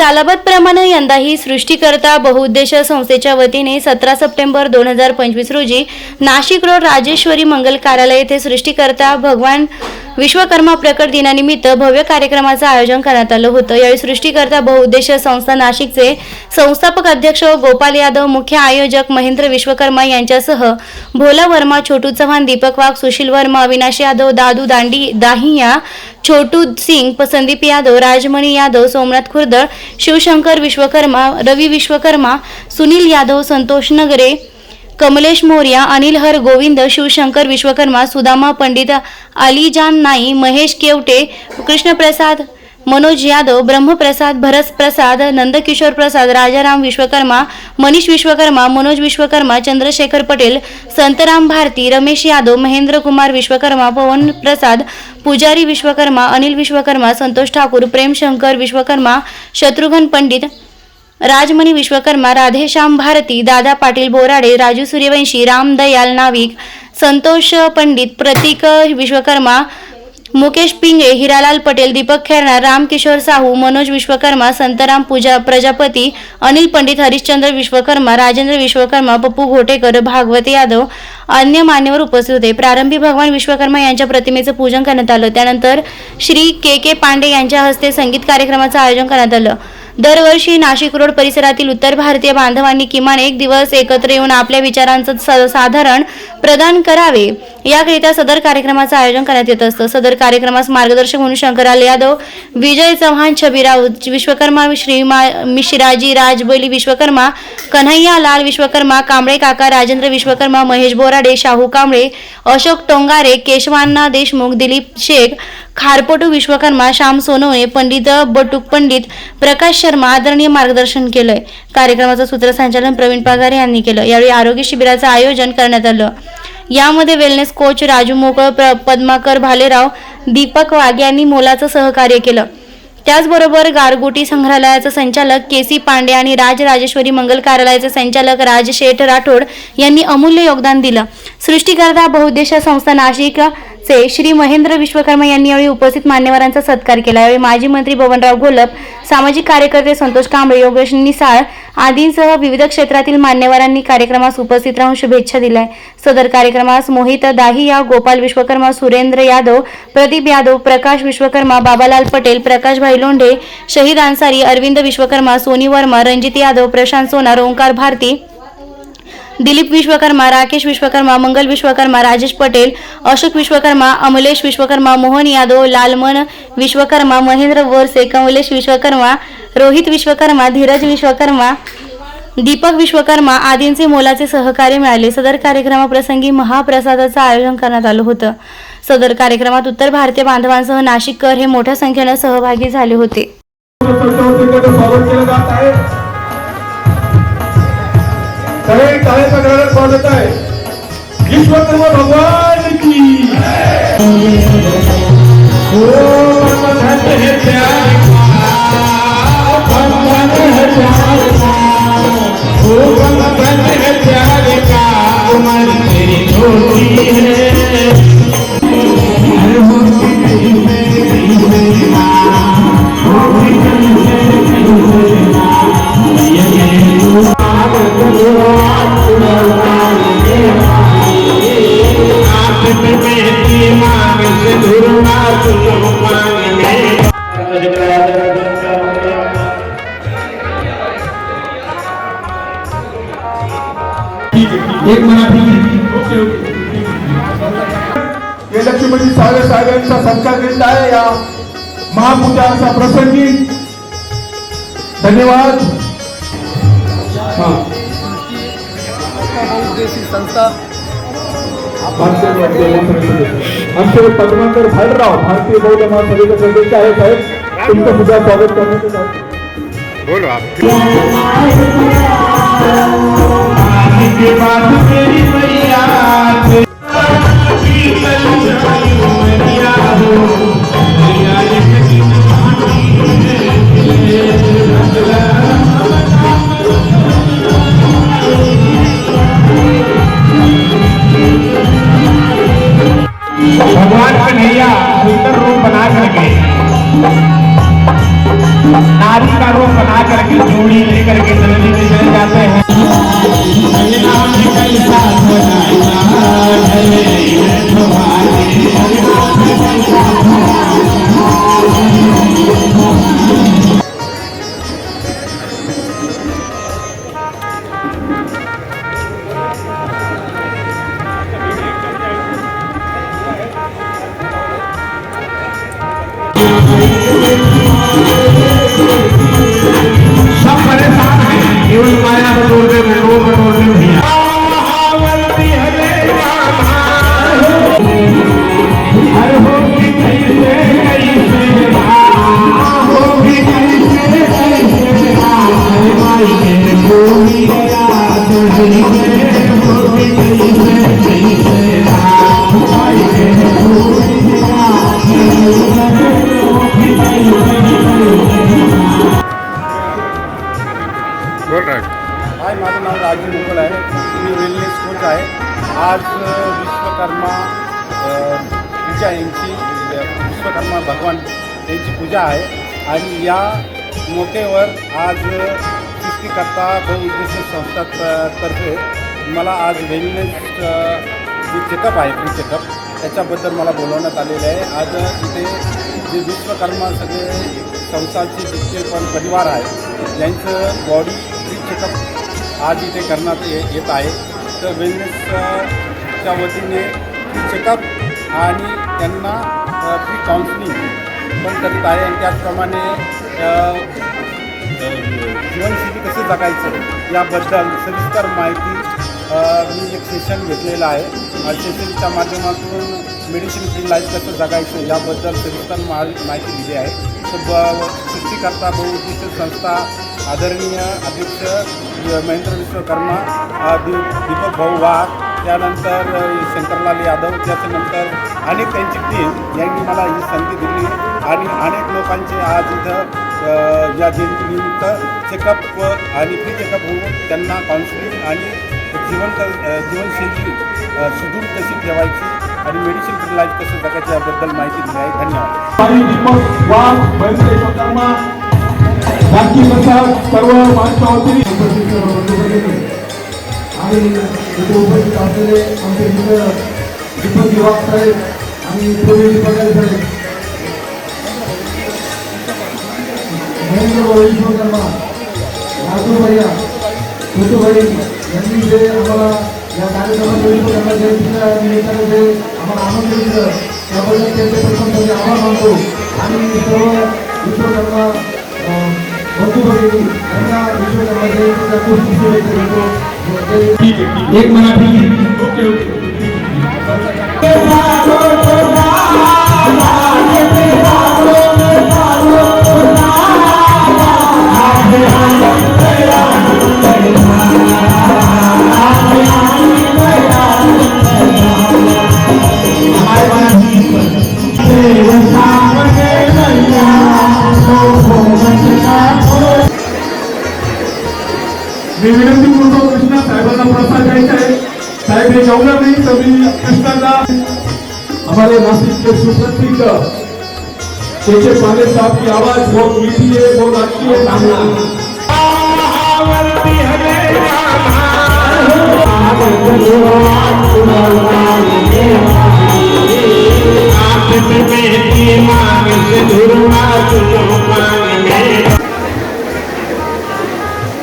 सालाबादप्रमाणे यंदाही सृष्टीकर्ता बहुउद्देश संस्थेच्या वतीने सतरा सप्टेंबर दोन हजार पंचवीस रोजी नाशिक रोड राजेश्वरी मंगल कार्यालय येथे सृष्टीकर्ता भगवान विश्वकर्मा प्रकट दिनानिमित्त भव्य कार्यक्रमाचं आयोजन करण्यात आलं होतं. यावेळी सृष्टीकर्ता बहुउद्देशीय संस्था नाशिकचे संस्थापक अध्यक्ष गोपाल यादव मुख्य आयोजक महेंद्र विश्वकर्मा यांच्यासह भोला वर्मा छोटू चव्हाण दीपक वाघ सुशील वर्मा अविनाश यादव दादू दांडी दाहिया छोटू सिंग संदीप यादव राजमणी यादव सोमनाथ खुर्दळ शिवशंकर विश्वकर्मा रवी विश्वकर्मा सुनील यादव संतोष नगरे कमलेश मोर्या अनिल हर गोविंद शिवशंकर विश्वकर्मा सुदामा पंडित अलीजान नाई महेश केवटे कृष्णप्रसाद मनोज यादव ब्रह्मप्रसाद भरत प्रसाद नंदकिशोर प्रसाद राजाराम विश्वकर्मा मनीष विश्वकर्मा मनोज विश्वकर्मा चंद्रशेखर पटेल संतराम भारती रमेश यादव महेंद्र कुमार विश्वकर्मा पवन प्रसाद पुजारी विश्वकर्मा अनिल विश्वकर्मा संतोष ठाकूर प्रेमशंकर विश्वकर्मा शत्रुघ्न पंडित राजमणी विश्वकर्मा राधेश्याम भारती दादा पाटील बोराडे राजू सूर्यवंशी राम दयाल नाविक संतोष पंडित प्रतीक विश्वकर्मा मुकेश पिंगे हिरालाल पटेल दीपक खेरणार रामकिशोर साहू मनोज विश्वकर्मा संतराम पूजा प्रजापती अनिल पंडित हरिश्चंद्र विश्वकर्मा राजेंद्र विश्वकर्मा पप्पू घोटेकर भागवत यादव अन्य मान्यवर उपस्थित होते. प्रारंभी भगवान विश्वकर्मा यांच्या प्रतिमेचं पूजन करण्यात आलं. त्यानंतर श्री के के पांडे यांच्या हस्ते संगीत कार्यक्रमाचं आयोजन करण्यात आलं. दरवर्षी नाशिक रोड परिसरातील उत्तर भारतीय बांधवांनी किमान एक दिवस एकत्र येऊन आपल्या विचारांचं स- साधारण प्रदान करावे. याकरिता सदर कार्यक्रमाचं आयोजन करण्यात येत असतं. सदर कार्यक्रमास मार्गदर्शक म्हणून शंकरलाल यादव विजय चव्हाण छबीराव विश्वकर्मा श्री मा- मिश्राजी राजबली विश्वकर्मा कन्हैया लाल विश्वकर्मा कांबळे काका राजेंद्र विश्वकर्मा महेश बोराडे शाहू कांबळे अशोक टोंगारे केशवांना देशमुख दिलीप शेख खारपटू विश्वकर्मा श्याम सोनवणे पंडित बटुक पंडित प्रकाश शर्मा आदरणीय मार्गदर्शन केलंय. कार्यक्रमाचं सूत्रसंचालन प्रवीण पगार यांनी केलं. यावेळी आरोग्य शिबिराचं आयोजन करण्यात आलं. यामध्ये वेलनेस कोच राजू मोकळ प्र- पद्माकर भालेराव दीपक वाघ यांनी मोलाचं सहकार्य केलं. त्याचबरोबर गारगोटी संग्रहालयाचे संचालक के सी पांडे आणि राज राजेश्वरी मंगल कार्यालयाचे संचालक राज शेठ राठोड यांनी अमूल्य योगदान दिलं. सृष्टीकर्ता बहुउद्देशीय संस्था नाशिक नाशिकचे श्री महेंद्र विश्वकर्मा यांनी यावेळी उपस्थित मान्यवरांचा सत्कार केला. यावेळी माजी मंत्री बबनराव घोलप सामाजिक कार्यकर्ते संतोष कांबळे योगेश निसाळ आदींसह विविध क्षेत्रातील मान्यवरांनी कार्यक्रमास उपस्थित राहून शुभेच्छा दिल्या. सदर कार्यक्रमास मोहित दाहिया गोपाल विश्वकर्मा सुरेंद्र यादव प्रदीप यादव प्रकाश विश्वकर्मा बाबालाल पटेल प्रकाश भाई लोंढे शहीद अन्सारी अरविंद विश्वकर्मा सोनी वर्मा रणजित यादव प्रशांत सोनार ओंकार भारती दिलीप विश्वकर्मा राकेश विश्वकर्मा मंगल विश्वकर्मा राजेश पटेल अशोक विश्वकर्मा अमलेश विश्वकर्मा मोहन यादव लालमन विश्वकर्मा महेंद्र बोरसे कमलेश विश्वकर्मा रोहित विश्वकर्मा धीरज विश्वकर्मा दीपक विश्वकर्मा आदींचे मोलाचे सहकार्य मिळाले. सदर कार्यक्रमाप्रसंगी महाप्रसादाचं आयोजन करण्यात आलं होतं. सदर कार्यक्रमात उत्तर भारतीय बांधवांसह नाशिककर हे मोठ्या संख्येनं सहभागी झाले होते. सगळे टाळ्याचा गडाला स्वागत आहे. विश्वकर्मा भगवान की एक मराठी हे लक्ष्मीजी सागर साहेबांचा सत्कार घेतला आहे या महापूजाचा प्रसंगी धन्यवाद। हा. संस्था आमचे पद्माकर भारतीय बौद्ध महासभेचे सदस्य आहे साहेब तुमचं सुद्धा स्वागत बोलो आप कन्हैया हाय माझं नाव राजू मुकुल आहे. मी वेलनेस कोच आहे. आज विश्वकर्मा पूजा यांची विश्वकर्मा भगवान यांची पूजा आहे. आणि या मोकेवर आज अ, सृष्टीकर्ता बहुउद्देश संस्था तर्फे मला आज वेलनेस चेकअप आहे फ्री चेकअप त्याच्याबद्दल मला बोलवण्यात आलेलं आहे. आज इथे जे विश्वकर्मा सगळे संस्थांचे जितके पण परिवार आहे यांचं बॉडी चेकअप आज इथे करण्यात ये येत आहे. तर वेलनेसच्या वतीने फ्री चेकअप आणि त्यांना फ्री काउन्सिलिंग पण करीत आहे. आणि त्याचप्रमाणे जीवनशैली कसं जगायचं याबद्दल सविस्तर माहिती मी एक सेशन घेतलेलं आहे. आणि माध्यमातून मेडिसिन फ्री लाईफ कसं जगायचं याबद्दल सविस्तर मा माहिती दिली आहे. तर सृष्टीकर्ता बहुउद्दिष्ट संस्था आदरणीय अध्यक्ष महेंद्र विश्वकर्मा दि दीपक भाऊ वाघ त्यानंतर शंकरलाल यादव त्याच्यानंतर अनेक त्यांची टीम यांनी मला ही संधी दिली आणि अनेक लोकांचे आज इथं या जयंतीनिमित्त चेकअप आणि फ्री चेकअप होऊन त्यांना काउन्सिलिंग आणि जीवन जीवनशैली शेड्यूल कशी ठेवायची आणि मेडिसिन फ्री लाईफ कसं जगायची याबद्दल माहिती दिली आहे. धन्यवाद. आणि दीपक सर्व माणसं आणि इथे उपस्थित असलेले आमचे मित्र दीपक साहेब आणि प्रवीण दीपकारे साहेब. महेंद्र विश्वकर्मा राजू भैया छोटू भाई यांनी जे आम्हाला या कार्यक्रमात विश्वकर्मा जयंतीच्या निमित्ताने जे आम्हाला आनंद दिलं त्याबद्दल त्यांचे प्रथम त्यांचे आभार मानतो आणि सर्व विश्वकर्मा अं, बंधू भगिनी यांना विश्वकर्मा जयंतीच्या खूप खूप शुभेच्छा देतो एक मराठी ओके ओके जेवणार नाही तर मी कृष्णाला हमारे नासिक के सुप्रसिद्ध तेजे पाने साहब की आवाज बहुत मीठी है बहुत अच्छी है सामने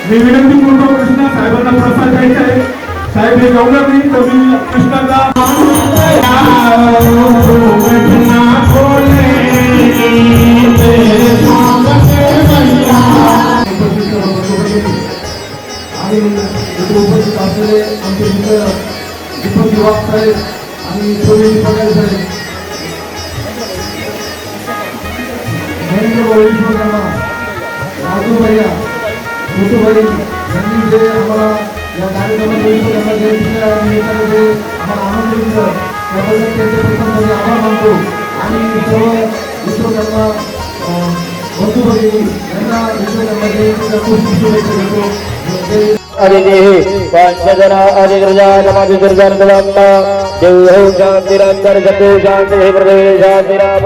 मी विनंती करतो कृष्णा साहेबांना प्रसाद द्यायचा आहे. साहेब हे मी कमी आणि उपस्थित असलेले आमचे मित्र दीपक दिवाक साहेब आणि प्रवीण साहेब. महेंद्र राजू भैया छोटू भाई यांनी जे आम्हाला या कार्यक्रमात विश्वकर्मा जयंतीच्या निमित्ताने जे आम्हाला आनंद दिलं त्याबद्दल त्यांचे आभार मानतो. आणि सर्व विश्वकर्मा बंधू भगिनी यांना विश्वकर्मा खूप शुभेच्छा देतो. जय अदितिः पाञ्चजना